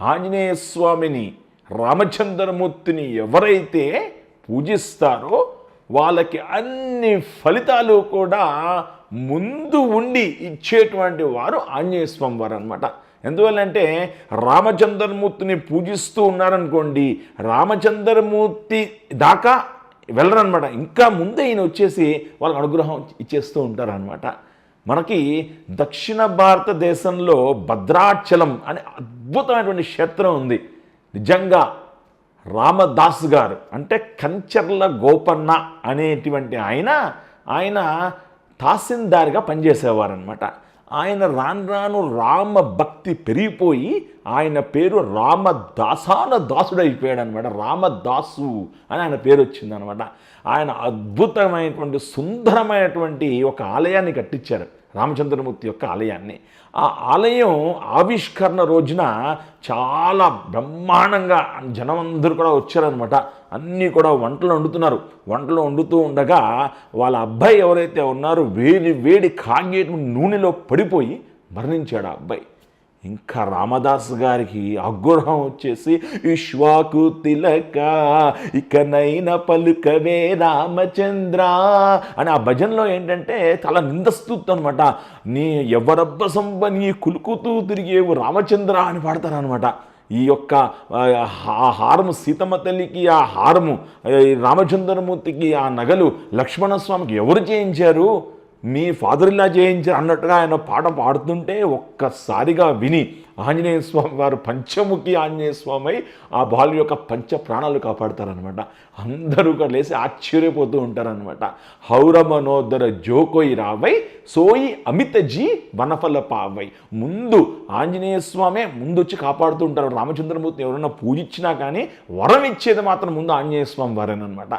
ఆంజనేయ స్వామిని రామచంద్రమూర్తిని ఎవరైతే పూజిస్తారో వాళ్ళకి అన్ని ఫలితాలు కూడా ముందు ఉండి ఇచ్చేటువంటి వారు ఆంజనేయ స్వామి వారు అనమాట ఎందువల్లంటే రామచంద్రమూర్తిని పూజిస్తూ ఉన్నారనుకోండి రామచంద్రమూర్తి దాకా వెళ్ళరనమాట ఇంకా ముందే ఈయన వచ్చేసి వాళ్ళకి అనుగ్రహం ఇచ్చేస్తూ ఉంటారనమాట మనకి దక్షిణ భారతదేశంలో భద్రాచలం అనే అద్భుతమైనటువంటి క్షేత్రం ఉంది. నిజంగా రామదాస్ గారు అంటే కంచర్ల గోపన్న అనేటువంటి ఆయన ఆయన తహసీల్దార్గా పనిచేసేవారనమాట ఆయన రాను రాను రామ భక్తి పెరిగిపోయి ఆయన పేరు రామదాసాన దాసుడు అయిపోయాడు అనమాట రామదాసు అని ఆయన పేరు వచ్చిందనమాట. ఆయన అద్భుతమైనటువంటి సుందరమైనటువంటి ఒక ఆలయాన్ని కట్టించారు. రామచంద్రమూర్తి యొక్క ఆలయాన్ని. ఆ ఆలయం ఆవిష్కరణ రోజున చాలా బ్రహ్మాండంగా జనం అందరూ కూడా వచ్చారనమాట. అన్నీ కూడా వంటలు వండుతున్నారు. వంటలు వండుతూ ఉండగా వాళ్ళ అబ్బాయి ఎవరైతే ఉన్నారో వేడి వేడి కాగేటువంటి నూనెలో పడిపోయి మరణించాడు ఆ అబ్బాయి. ఇంకా రామదాస్ గారికి ఆగ్రహం వచ్చేసి విశ్వాకు తిలక ఇకనైన పలుకవే రామచంద్ర అని ఆ భజనలో ఏంటంటే చాలా నిందస్తుంది అనమాట నీ ఎవరబ్బ సంబ నీ కులుకుతూ తిరిగేవు రామచంద్ర అని పాడతారనమాట ఈ యొక్క ఆ హారము సీతమ్మ తల్లికి ఆ హారము ఈ రామచంద్రమూర్తికి ఆ నగలు లక్ష్మణస్వామికి ఎవరు చేయించారు? మీ ఫాదర్ ఇలా చేయించారు అన్నట్టుగా ఆయన పాట పాడుతుంటే ఒక్కసారిగా విని ఆంజనేయ స్వామి వారు పంచముఖి ఆంజనేయ స్వామి ఆ బాలు యొక్క పంచ ప్రాణాలు కాపాడతారనమాట అందరూ కూడా లేసి ఆశ్చర్యపోతూ ఉంటారనమాట హౌరమనోదర జోకోయి రావై సోయి అమిత జీ వనఫల పావై. ముందు ఆంజనేయ స్వామే ముందు వచ్చి కాపాడుతూ ఉంటారు. రామచంద్రమూర్తి ఎవరైనా పూజించినా కానీ వరం ఇచ్చేది మాత్రం ముందు ఆంజనేయ స్వామి వారేనమాట